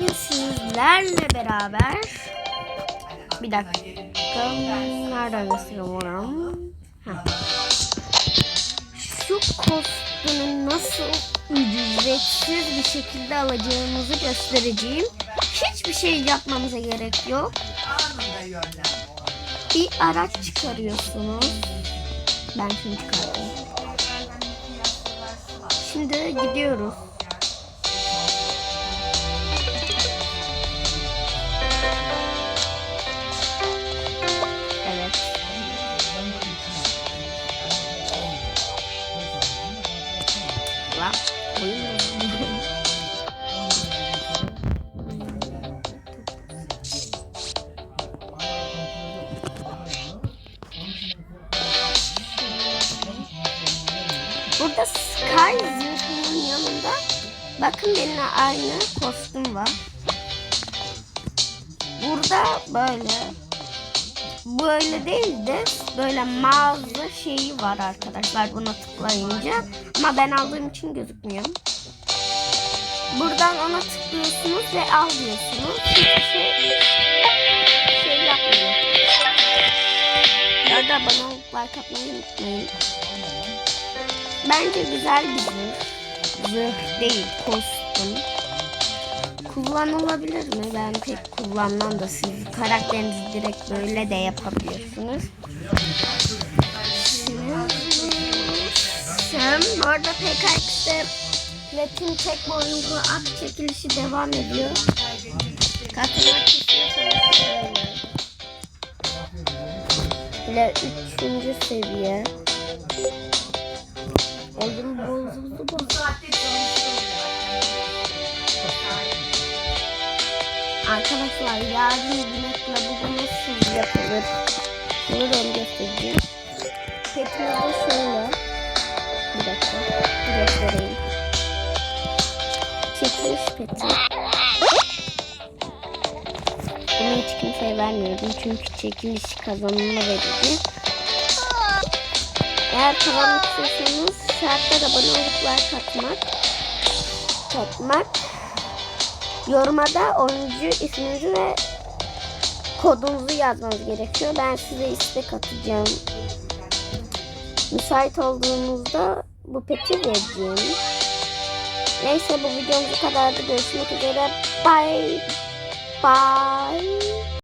bugün sizlerle beraber bir dakika nereden gösteriyorum. Şu kostümü nasıl ücretsiz bir şekilde alacağımızı göstereceğim. Hiçbir şey yapmamıza gerek yok. Bir araç çıkarıyorsunuz. Ben şunu çıkartayım. Şimdi gidiyoruz. Lan? Burada Sky zırhının yanında bakın benimle aynı kostüm var. Burada böyle böyle değil de böyle mağaza şeyi var arkadaşlar buna tıklayınca ama ben aldığım için gözükmüyor. Buradan ona tıklıyorsunuz ve al diyorsunuz. Hiçbir şey, şey yapmıyor. Orada abone olup like atmayı unutmayın. Bence güzel bir. Zırh değil, kostüm. Kullanılabilir mi? Ben pek kullanmam da siz karakterinizi direkt böyle de yapabiliyorsunuz. Sen bu arada PKX'de Platin tek boyunlu at çekilişi devam ediyor. Katılmak istiyorsanız şöyle. Ve üçüncü seviye. Oyun bozuldu bu. Arkadaşlar yarın yemekle bugün nasıl yapılır? Bunu da onu göstereceğim. Petimiz de şöyle. Bir dakika. Bir göstereyim. Çekiliş peti. Bunu hiç kimseye vermiyordum çünkü çekiliş kazanımı verildi. Eğer kazanmak istiyorsanız şartlar abone olup like atmak. Atmak. Yoruma da oyuncu isminizi ve kodunuzu yazmanız gerekiyor. Ben size istek atacağım. Müsait olduğunuzda bu peti vereceğim. Neyse bu videomuz bu kadardı. Görüşmek üzere. Bye. Bye.